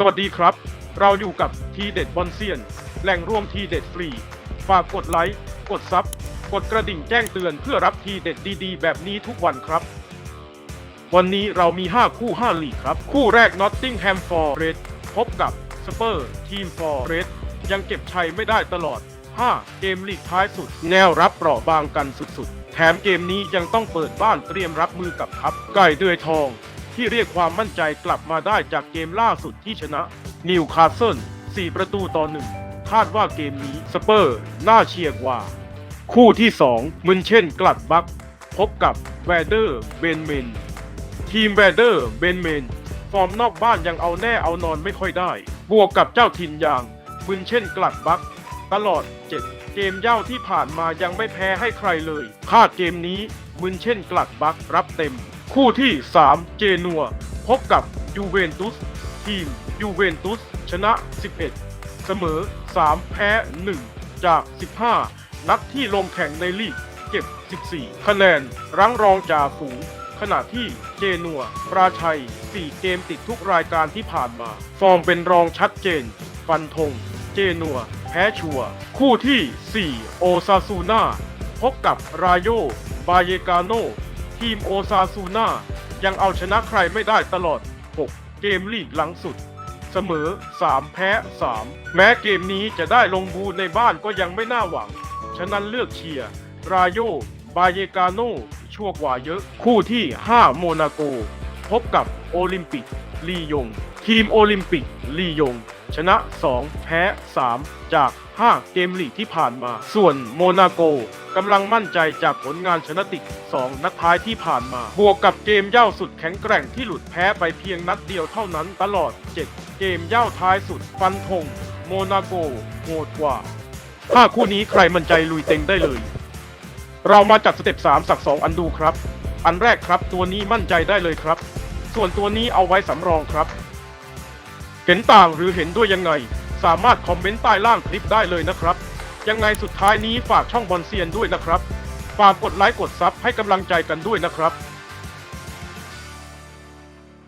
สวัสดีครับ เราอยู่กับทีเด็ดบอลเซียน แหล่งรวมทีเด็ดฟรี ฝากกดไลค์ กดซับ กดกระดิ่งแจ้งเตือนเพื่อรับทีเด็ดดีๆ แบบนี้ทุกวันครับ วันนี้เรามี 5 คู่5ลีกครับ คู่แรก Nottingham Forest พบกับสเปอร์ทีม Forest ยังเก็บชัยไม่ได้ตลอด 5 เกมลีกท้ายสุด แนวรับเปราะบางกันสุดๆ แถมเกมนี้ยังต้องเปิดบ้านเตรียมรับมือกับทัพไก่เดือยทอง ที่เรียกความมั่นใจกลับมาได้จากเกมล่าสุดที่ชนะนิวคาสเซิล4 ประตูต่อหนึ่งคาดว่าเกมนี้สเปอร์น่าเชียร์กว่า คู่ที่ 2 มึนเช่นกลัดบัก พบกับแวเดอร์เบนเมน ทีมแวเดอร์เบนเมน ฟอร์มนอกบ้านยังเอาแน่เอานอนไม่ค่อยได้ บวกกับเจ้าถิ่นอย่างมึนเช่นกลัดบัก ตลอด 7 เกมเย่าที่ผ่านมายังไม่แพ้ให้ใครเลยคาดเกมนี้มึนเช่นกลัดบักรับเต็ม คู่ที่ 3 เจนัว พบกับยูเวนตุส ทีมยูเวนตุส ชนะ 11 เสมอ 3 แพ้ 1 จาก 15 นัดที่ลงแข่งในลีกเก็บ 14 คะแนนรั้งรองจ่าฝูงขณะที่เจนัว ราชัย 4 เกมติดทุกรายการที่ผ่านมา ฟอร์มเป็นรองชัดเจน ฟันธง เจนัว แพ้ชัว คู่ที่ 4 โอซาซูน่าพบกับรายโยบาเยกาโนทีมโอซาซูน่ายังเอาชนะใครไม่ได้ตลอด 6 เกมลีกหลังสุด เสมอ 3 แพ้ 3 แม้เกมนี้จะได้ลงบูในบ้านก็ยังไม่น่าหวัง ฉะนั้นเลือกเชียร์รายโยบาเยกาโนชั่วกว่าเยอะ คู่ที่ 5 โมนาโก พบกับโอลิมปิก ลียง ทีมโอลิมปิก ลียง ชนะ 2 แพ้ 3 จาก 5 เกมลีกที่ผ่านมา ส่วนโมนาโกกำลังมั่นใจจากผลงานชนะติด2นัดท้ายที่ผ่านมา บวกกับเกมเย่าสุดแข็งแกร่งที่หลุดแพ้ไปเพียงนัดเดียวเท่านั้นตลอด 7 เกมเย่าท้ายสุดฟันธงโมนาโกโหดกว่าถ้าคู่นี้ใครมั่นใจลุยเต็งได้เลย เรามาจัดสเต็ป3สัก 2 อันดูครับ อันแรกครับตัวนี้มั่นใจได้เลยครับ ส่วนตัวนี้เอาไว้สำรองครับ เห็นต่างหรือเห็นด้วยยังไง สามารถคอมเมนต์ใต้ล่างคลิปได้เลยนะครับ ยังไงสุดท้ายนี้ฝากช่องบอลเซียนด้วยนะครับ ฝากกดไลค์กดซับให้กำลังใจกันด้วยนะครับ